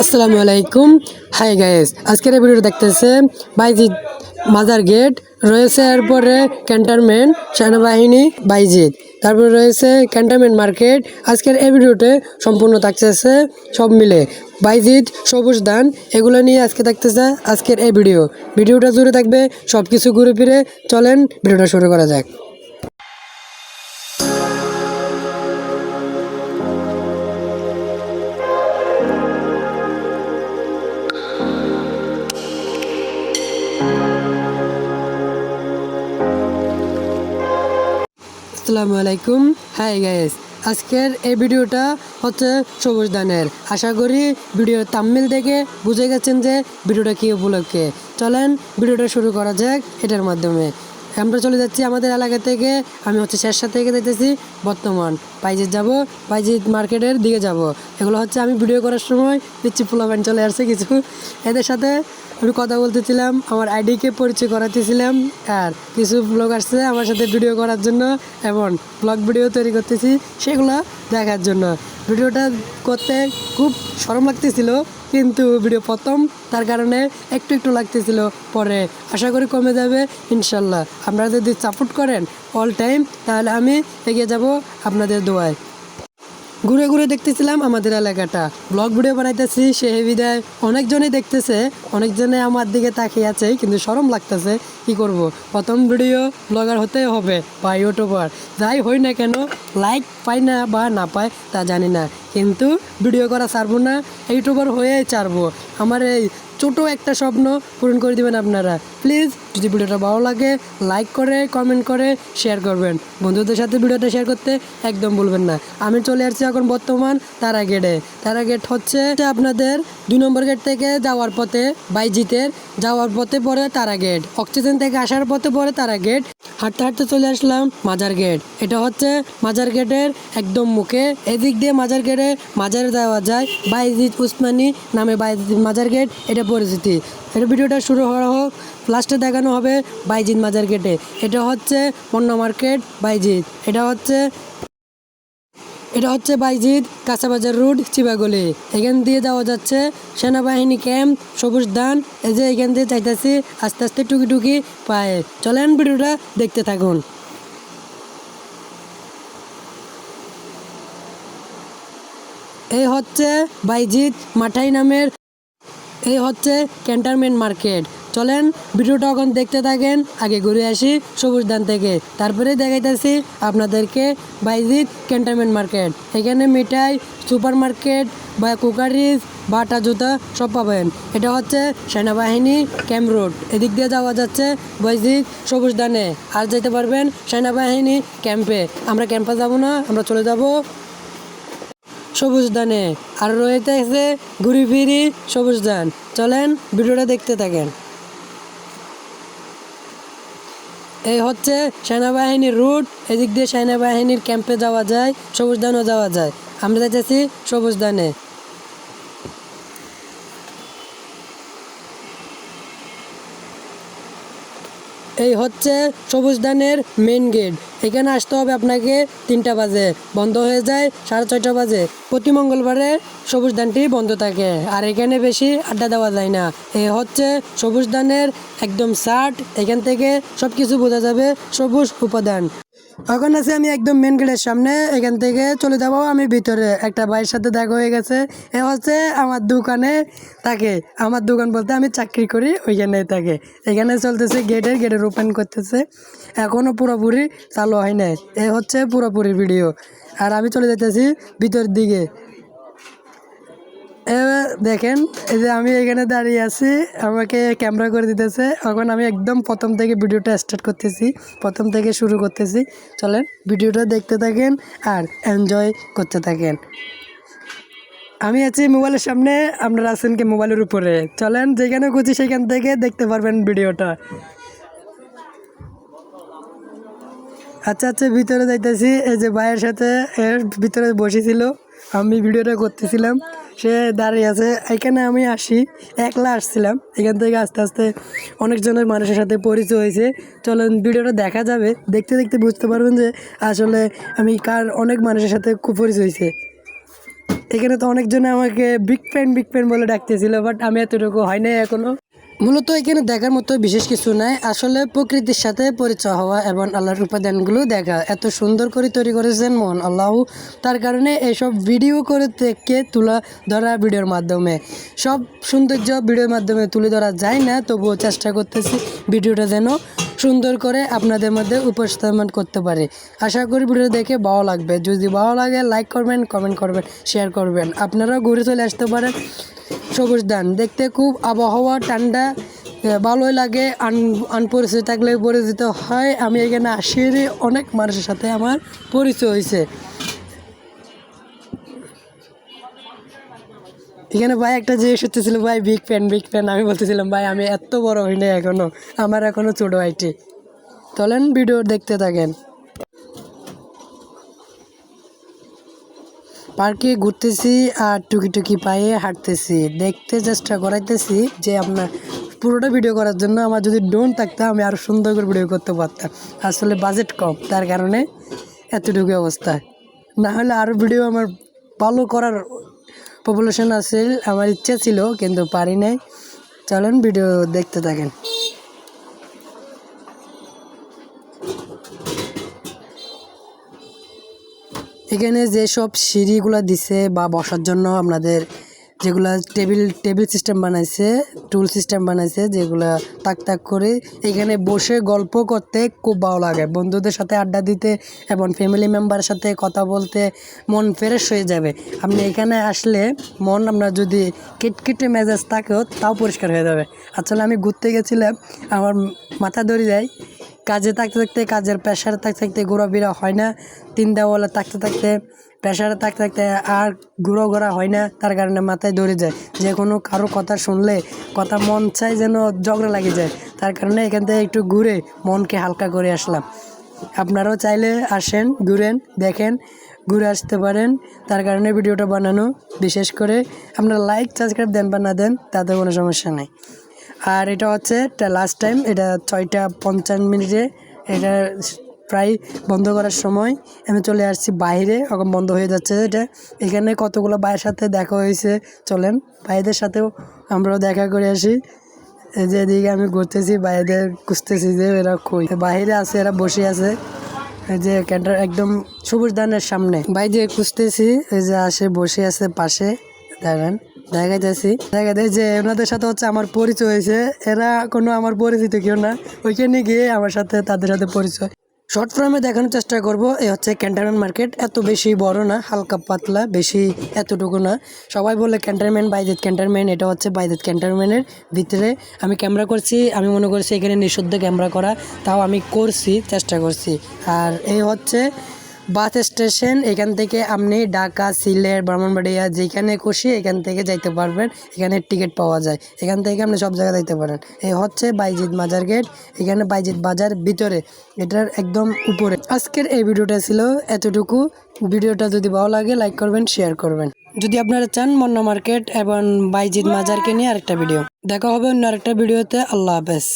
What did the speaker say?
আসসালামু আলাইকুম। Hi guys আজকের এই ভিডিওটা দেখতেছে বাইজিৎ মাজার গেট, রয়েছে এরপরে ক্যান্টনমেন্ট, সেনাবাহিনী বাইজিৎ তারপরে রয়েছে ক্যান্টনমেন্ট মার্কেট, আজকের এই ভিডিওতে সম্পূর্ণ থাকতেছে সব মিলে। বাইজিৎ সবুজ দান এগুলো নিয়ে আজকে থাকতেছে আজকের এই ভিডিও। ভিডিওটা জুড়ে থাকবে সব কিছু ঘুরে ফিরে, চলেন ভিডিওটা শুরু করা যাক। আসসালামু আলাইকুম। হাই গাইস আজকের এই ভিডিওটা হচ্ছে সবুজ দানের আশা করি ভিডিওর তাম্মিল দেখে বুঝে গেছেন যে ভিডিওটা কী উপলক্ষে। চলেন ভিডিওটা শুরু করা যাক এটার মাধ্যমে। আমরা চলে যাচ্ছি আমাদের এলাকা থেকে। আমি হচ্ছে শেরশা থেকে যেতেছি বর্তমান পাইজিৎ যাব পাইজিৎ মার্কেটের দিকে যাব। এগুলো হচ্ছে আমি ভিডিও করার সময় পিচ্ছি ফুলাবান চলে আসছে কিছু। এদের সাথে আমি কথা বলতেছিলাম, আমার আইডিকে পরিচয় করাতেছিলাম, আর কিছু ব্লগ আসছে আমার সাথে ভিডিও করার জন্য, এবং ব্লগ ভিডিও তৈরি করতেছি, সেগুলো দেখার জন্য। ভিডিওটা করতে খুব সরম লাগতেছিল, কিন্তু ভিডিও প্রথম, তার কারণে একটু একটু লাগতেছিল পরে। আশা করি কমে যাবে, ইনশাল্লাহ। আপনারা যদি সাপোর্ট করেন অল টাইম তাহলে আমি এগিয়ে যাব আপনাদের দোয়ায়। ঘুরে ঘুরে দেখতেছিলাম আমাদের এলাকাটা। ব্লগ ভিডিও বানাইতেছি, সে বিদায়। অনেকজনে দেখতেছে, অনেকজনে আমার দিকে তাকিয়ে আছে, কিন্তু সরম লাগতেছে, কি করব? প্রথম ভিডিও ব্লগার হতে হবে বা ইউটিউবার যাই হই না কেন লাইক পাই না বা না পায়, তা জানি না। কিন্তু ভিডিও করা ছাড়বো না ইউটিউবার হয়ে ছাড়বো। আমার এই ছোট একটা স্বপ্ন পূরণ করে দিবেন আপনারা। প্লিজ যদি ভিডিওটা ভালো লাগে লাইক করে কমেন্ট করে শেয়ার করবেন। বন্ধুদের সাথে ভিডিওটা শেয়ার করতে একদম ভুলবেন না। আমি চলে আসছি এখন বর্তমান তারা গেটে তারা গেট হচ্ছে আপনাদের দুই নম্বর গেট থেকে যাওয়ার পথে, বাইজিতের যাওয়ার পথে পরে তারা গেট অক্সিজেন থেকে আসার পথে পরে তারা গেট হাঁটতে হাঁটতে চলে আসলাম মাজার গেট। এটা হচ্ছে মাজার গেটের একদম মুখে। এদিক দিয়ে মাজার গেটে মাজারে দেওয়া যায়। বাইজিৎ উসমানী নামে বাইজিৎ মাজার গেট, এটা পরিচিতি। এটা ভিডিওটা শুরু হওয়া হোক, লাস্টে দেখানো হবে বাইজিৎ মাজার গেটে। এটা হচ্ছে পণ্য মার্কেট বাইজিৎ এটা হচ্ছে এটা হচ্ছে বাইজিৎ কাঁচাবাজার রোড, চিবাগলি। এখান দিয়ে যাওয়া যাচ্ছে সেনাবাহিনী ক্যাম্প, সবুজ দান এই যে এখান দিয়ে চাইতেছি আস্তে আস্তে টুকি টুকি পায়ে। চলেন ভিডিওটা দেখতে থাকুন। এই হচ্ছে বাইজিৎ মাঠাই নামের এই হচ্ছে ক্যান্টনমেন্ট মার্কেট। চলেন ভিডিওটা এখন দেখতে থাকেন, আগে ঘুরে আসি সবুজ দান থেকে। তারপরে দেখাইতেছি আপনাদেরকে বাইজিৎ ক্যান্টনমেন্ট মার্কেট। এখানে মিঠাই সুপার মার্কেট বা কুকারিজ, বাটা, জুতা সব পাবেন। এটা হচ্ছে সেনাবাহিনী ক্যাম্প রোড। এদিক দিয়ে যাওয়া যাচ্ছে বাইজিৎ সবুজ দানে আর যেতে পারবেন সেনাবাহিনী ক্যাম্পে। আমরা ক্যাম্পে যাব না, আমরা চলে যাব সবুজ দানে আর রয়েছে ঘুরি ফিরি সবুজ দান চলেন ভিডিওটা দেখতে থাকেন। এই হচ্ছে সেনাবাহিনীর রুট। এদিক দিয়ে সেনাবাহিনীর ক্যাম্পে যাওয়া যায়, সবুজ দানও যাওয়া যায়। আমরা যাচ্ছি সবুজ দানে এই হচ্ছে সবুজ ধানের মেন গেট এখানে আসতে হবে আপনাকে তিনটা বাজে। বন্ধ হয়ে যায় সাড়ে ছয়টা বাজে। প্রতি মঙ্গলবারে সবুজ ধানটি বন্ধ থাকে। আর এখানে বেশি আড্ডা দেওয়া যায় না। এ হচ্ছে সবুজ ধানের একদম শার্ট এখান থেকে সব কিছু বোঝা যাবে সবুজ উপাদান। এখন আছি আমি একদম মেন গেটের সামনে। এখান থেকে চলে যাব আমি ভিতরে। একটা ভাইয়ের সাথে দেখা হয়ে গেছে। এ হচ্ছে আমার দোকানে থাকে। আমার দোকান বলতে আমি চাকরি করি, ওইখানে থাকে। এখানে চলতেছে গেটের গেটের ওপেন করতেছে। এখনও পুরোপুরি চালু হয় নাই। এ হচ্ছে পুরোপুরি ভিডিও আর আমি চলে যেতেছি ভিতর দিকে। দেখেন, এই যে আমি এখানে দাঁড়িয়ে আছি, আমাকে ক্যামেরা করে দিতেছে। এখন আমি একদম প্রথম থেকে ভিডিওটা স্টার্ট করতেছি, প্রথম থেকে শুরু করতেছি। চলেন ভিডিওটা দেখতে থাকেন আর এনজয় করতে থাকেন। আমি আছি মোবাইলের সামনে, আপনারা আছেন কি মোবাইলের উপরে। চলেন যেখানে খুঁজি সেখান থেকে দেখতে পারবেন ভিডিওটা। আচ্ছা আচ্ছা ভিতরে যাইতেছি। এই যে ভাইয়ের সাথে এর ভিতরে বসেছিল। আমি ভিডিওটা করতেছিলাম। সে দাঁড়িয়ে আছে। এখানে আমি আসি। একলা আসছিলাম। এখান থেকে আস্তে আস্তে অনেকজনের মানুষের সাথে পরিচয় হয়েছে। চলেন, ভিডিওটা দেখা যাবে। দেখতে দেখতে বুঝতে পারবেন যে আসলে আমি কার, অনেক মানুষের সাথে পরিচয় হয়েছে। এখানে তো অনেকজনে আমাকে বিগ ফ্যান বিগ ফ্যান বলে ডাকতেছিল বাট আমি এতটুকু হয় নাই এখনও। মূলত এখানে দেখার মতো বিশেষ কিছু নাই। আসলে প্রকৃতির সাথে পরিচয় হওয়া এবং আল্লাহর উপাদানগুলো দেখা। এত সুন্দর করে তৈরি করেছেন মন আল্লাহ। তার কারণে এইসব ভিডিও করে থেকে তুলা ধরা ভিডিওর মাধ্যমে। সব সৌন্দর্য ভিডিওর মাধ্যমে তুলে ধরা যায় না, তবুও চেষ্টা করতেছি ভিডিওটা যেন সুন্দর করে আপনাদের মধ্যে উপস্থাপন করতে পারি। আশা করি ভিডিও দেখে ভালো লাগবে। যদি ভালো লাগে লাইক করবেন কমেন্ট করবেন শেয়ার করবেন। আপনারাও ঘুরে চলে আসতে পারেন। সবুজ ধান দেখতে খুব আবহাওয়া ঠান্ডা ভালোই লাগে, আন, আনপরিচিত থাকলে পরিচিত হয়। আমি এখানে আসি, অনেক মানুষের সাথে আমার পরিচয় হয়েছে। এখানে ভাই একটা জিনিস হচ্ছিল, ভাই বিগ ফ্যান বিগ ফ্যান আমি বলতেছিলাম, ভাই, আমি এত বড় হইনি এখনও। আমার এখনও ছোট আইটি চলেন ভিডিও দেখতে থাকেন। পার্কে ঘুরতেছি আর টুকি টুকি পায়ে হাঁটতেছি। দেখতে চেষ্টা করাইতেছি যে আপনার পুরোটা ভিডিও করার জন্য আমার যদি ড্রোন থাকতো, আমি আরও সুন্দর করে ভিডিও করতে পারতাম। আসলে বাজেট কম, তার কারণে এতটুকু অবস্থা। না হলে আরও ভিডিও আমার ভালো করার পপুলেশন আছে, আমার ইচ্ছা ছিল, কিন্তু পারি নাই। চলেন ভিডিও দেখতে থাকেন। এখানে যেসব সিঁড়িগুলো দিছে বা বসার জন্য আপনাদের যেগুলা টেবিল টেবিল সিস্টেম বানাইছে, টুল সিস্টেম বানাইছে, যেগুলা তাক তাক করে এখানে বসে গল্প করতে খুব ভালো লাগে। বন্ধুদের সাথে আড্ডা দিতে এবং ফ্যামিলি মেম্বারের সাথে কথা বলতে মন ফ্রেশ হয়ে যাবে। আপনি এখানে আসলে মন আপনার যদি কিটকিটে মেজাজ থাকেও তাও পরিষ্কার হয়ে যাবে। আসলে আমি ঘুরতে গেছিলাম, আমার মাথা ধরে যায় কাজে থাকতে থাকতে, কাজের প্রেশারে থাকতে থাকতে ঘোরাফেরা হয় না। তিন দেওয়ালে থাকতে থাকতে, প্রেশারে থাকতে থাকতে আর ঘুরো ঘোরা হয় না, তার কারণে মাথায় ধরে যায়। যে কোনো কারও কথা শুনলে, কথা মন চায় যেন ঝগড়া লাগে যায়, তার কারণে এখান থেকে একটু ঘুরে মনকে হালকা করে আসলাম। আপনারাও চাইলে আসেন, ঘুরেন, দেখেন, ঘুরে আসতে পারেন। তার কারণে ভিডিওটা বানানো বিশেষ করে। আপনারা লাইক সাবস্ক্রাইব দেন বা না দেন, তাতে কোনো সমস্যা নেই। আর এটা হচ্ছে লাস্ট টাইম এটা ছয়টা পঞ্চান্ন মিনিটে। এটা প্রায় বন্ধ করার সময়। আমি চলে আসছি বাইরে, এখন বন্ধ হয়ে যাচ্ছে এটা। এখানে কতগুলো ভাইয়ের সাথে দেখা হয়েছে, চলেন। ভাইদের সাথেও আমরাও দেখা করে আসি। এই যে এদিকে আমি ঘুরতেছি বাইরেদের খুঁজতেছি যে এরা কই। বাইরে আছে, এরা বসে আছে। এই যে ক্যান্টার একদম সবুজ ধানের সামনে। বাইরে খুঁজতেছি, এই যে আসে, বসে আছে পাশে। দাঁড়ান। দেখাইতেছি। দেখাতে যে ওনাদের সাথে হচ্ছে আমার পরিচয় হয়েছে। এরা কোনো আমার পরিচিত কেউ না। ওইখানে গিয়ে আমার সাথে তাদের সাথে পরিচয়। শর্ট ফর্মে দেখানোর চেষ্টা করব। এই হচ্ছে ক্যান্টনমেন্ট মার্কেট এত বেশি বড় না, হালকা পাতলা, বেশি এতটুকু না। সবাই বলে ক্যান্টনমেন্ট বাইজেদ ক্যান্টনমেন্ট এটা হচ্ছে বাইজেদ ক্যান্টনমেন্টের ভিতরে আমি ক্যামেরা করছি। আমি মনে করছি এখানে নিষিদ্ধ ক্যামেরা করা। তাও আমি করছি, চেষ্টা করছি। আর এই হচ্ছে বাস স্টেশন, এখান থেকে আপনি ঢাকা, সিলেট, ব্রাহ্মণবাড়িয়া যেখানে খুশি এখান থেকে যাইতে পারবেন। এখানে টিকিট পাওয়া যায়। এখান থেকে আপনি সব জায়গায় যাইতে পারেন। এই হচ্ছে বাইজিৎ বাজার গেট। এখানে বাইজিৎ বাজার ভিতরে। এটার একদম উপরে। আজকের এই ভিডিওটা ছিল এতটুকু। ভিডিওটা যদি ভালো লাগে লাইক করবেন শেয়ার করবেন। যদি আপনারা চান মন্না মার্কেট এবং বাইজিৎ মাজারকে নিয়ে আরেকটা ভিডিও। দেখা হবে অন্য আরেকটা ভিডিওতে। আল্লাহ হাফেজ।